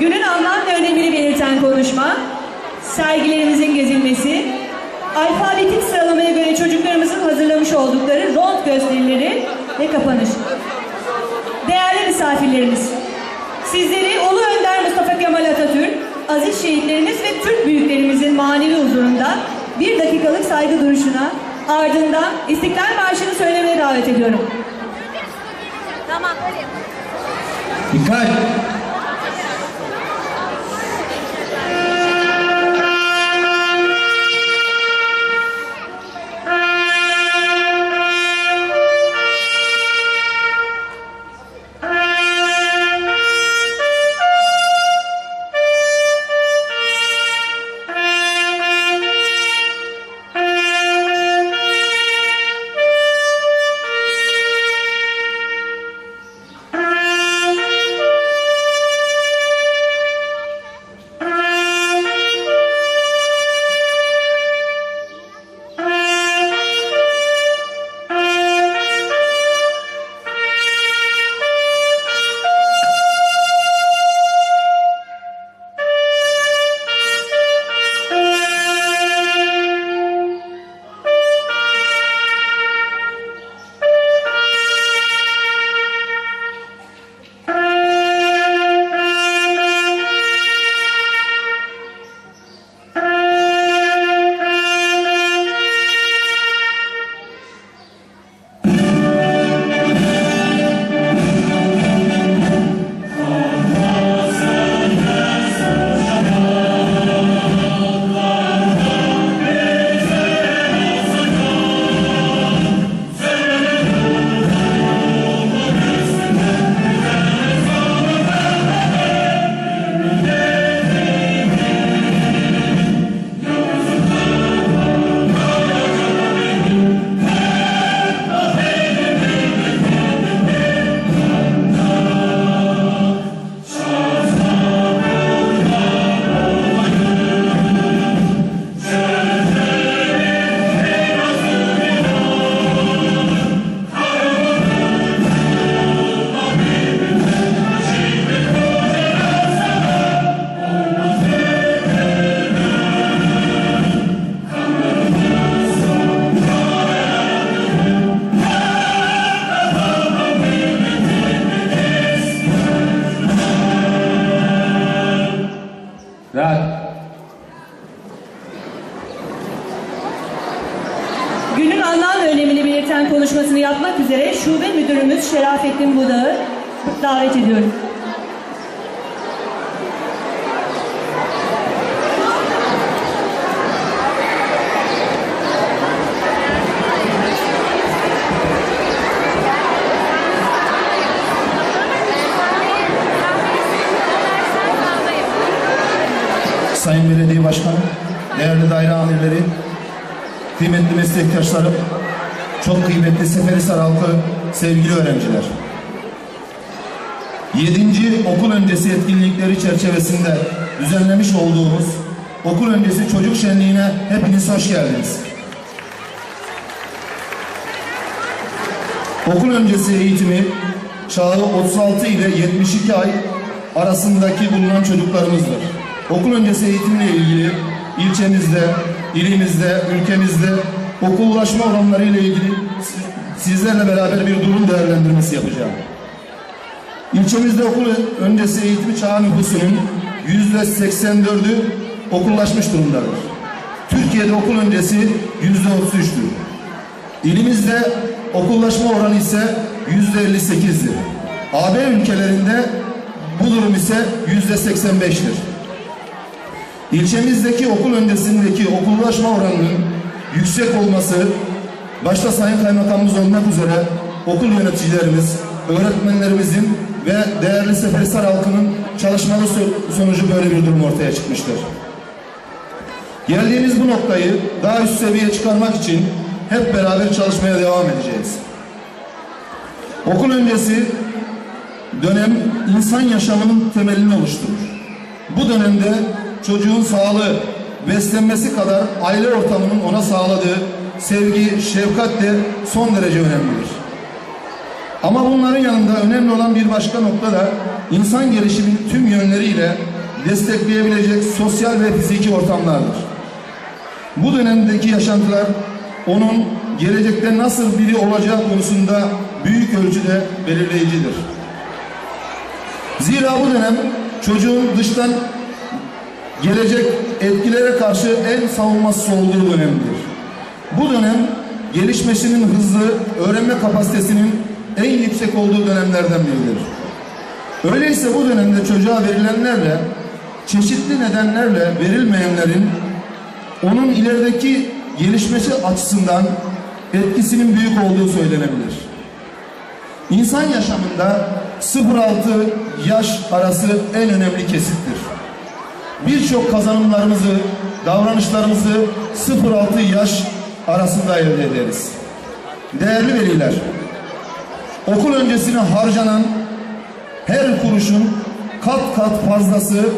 günün anlam ve önemini belirten konuşma, sergilerimizin gezilmesi, alfabetik sıralamaya göre çocuklarımızın hazırlamış oldukları rond gösterileri ve kapanış. Değerli misafirlerimiz, sizleri Ulu Önder Mustafa Kemal Atatürk, aziz şehitlerimiz ve Türk büyüklerimizin manevi huzurunda bir dakikalık saygı duruşuna ardından İstiklal Marşı'nı söylemeye davet ediyorum. Tamam. Dikkat! Rahat. Günün anlam ve önemini belirten konuşmasını yapmak üzere Şube Müdürümüz Şerafettin Budak'ı davet ediyorum. Sayın Belediye Başkanı, değerli daire amirleri, kıymetli meslektaşlarım, çok kıymetli Seferihisar halkı, sevgili öğrenciler. 7. okul öncesi etkinlikleri çerçevesinde düzenlemiş olduğumuz okul öncesi çocuk şenliğine hepiniz hoş geldiniz. Okul öncesi eğitimi çağı 36 ile 72 ay arasındaki bulunan çocuklarımızdır. Okul öncesi eğitimle ilgili ilçemizde, ilimizde, ülkemizde okullaşma oranları ile ilgili sizlerle beraber bir durum değerlendirmesi yapacağım. İlçemizde okul öncesi eğitimi çağı nüfusunun yüzde 84'ü okullaşmış durumdadır. Türkiye'de okul öncesi yüzde 33'tür. İlimizde okullaşma oranı ise yüzde 58'dir. AB ülkelerinde bu durum ise yüzde 85'tir. İlçemizdeki okul öncesindeki okullaşma oranının yüksek olması, başta Sayın Kaymakamımız olmak üzere okul yöneticilerimiz, öğretmenlerimizin ve değerli Seferihisar halkının çalışmaları so- sonucu böyle bir durum ortaya çıkmıştır. Geldiğimiz bu noktayı daha üst seviyeye çıkarmak için hep beraber çalışmaya devam edeceğiz. Okul öncesi dönem insan yaşamının temelini oluşturur. Bu dönemde çocuğun sağlığı, beslenmesi kadar aile ortamının ona sağladığı sevgi, şefkat de son derece önemlidir. Ama bunların yanında önemli olan bir başka nokta da insan gelişiminin tüm yönleriyle destekleyebilecek sosyal ve fiziki ortamlardır. Bu dönemdeki yaşantılar onun gelecekte nasıl biri olacağı konusunda büyük ölçüde belirleyicidir. Zira bu dönem çocuğun dıştan gelecek etkilere karşı en savunmasız olduğu dönemdir. Bu dönem gelişmesinin hızı, öğrenme kapasitesinin en yüksek olduğu dönemlerden biridir. Öyleyse bu dönemde çocuğa verilenlerle çeşitli nedenlerle verilmeyenlerin onun ilerideki gelişmesi açısından etkisinin büyük olduğu söylenebilir. İnsan yaşamında 0-6 yaş arası en önemli kesittir. Birçok kazanımlarımızı, davranışlarımızı 0-6 yaş arasında elde ederiz. Değerli veliler, okul öncesine harcanan her kuruşun kat kat fazlası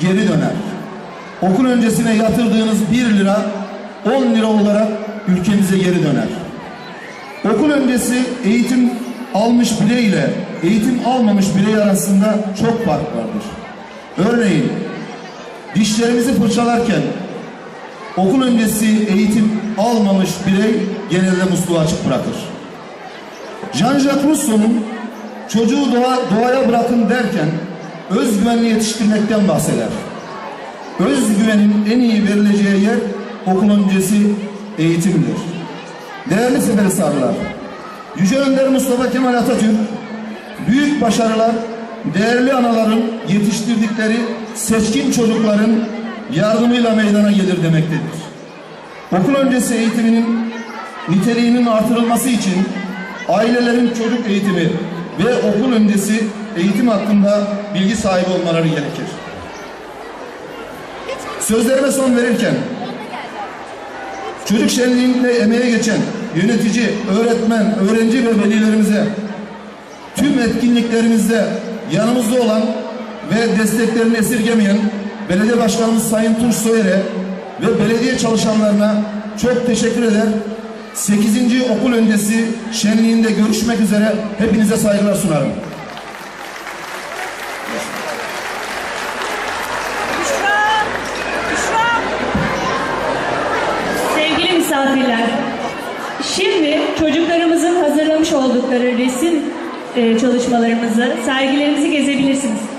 geri döner. Okul öncesine yatırdığınız 1 lira 10 lira olarak ülkemize geri döner. Okul öncesi eğitim almış birey eğitim almamış birey arasında çok fark vardır. Örneğin dişlerimizi fırçalarken okul öncesi eğitim almamış birey genelde musluğu açık bırakır. Jean-Jacques Rousseau'nun çocuğu doğa, doğaya bırakın derken özgüvenli yetiştirmekten bahseder. Özgüvenin en iyi verileceği yer okul öncesi eğitimdir. Değerli Seferihisarlılar, Yüce Önder Mustafa Kemal Atatürk, büyük başarılar, değerli anaların yetiştirdikleri seçkin çocukların yardımıyla meydana gelir demektedir. Okul öncesi eğitiminin niteliğinin artırılması için ailelerin çocuk eğitimi ve okul öncesi eğitim hakkında bilgi sahibi olmaları gerekir. Sözlerime son verirken çocuk şenliğinde emeğe geçen yönetici, öğretmen, öğrenci ve velilerimize tüm etkinliklerimizde yanımızda olan ve desteklerini esirgemeyen belediye başkanımız Sayın Tunç Soyer'e ve belediye çalışanlarına çok teşekkür eder. 8. okul öncesi şenliğinde görüşmek üzere hepinize saygılar sunarım. Misafirler, şimdi çocuklarımızın hazırlamış oldukları resim e, çalışmalarımızı, sergilerimizi gezebilirsiniz.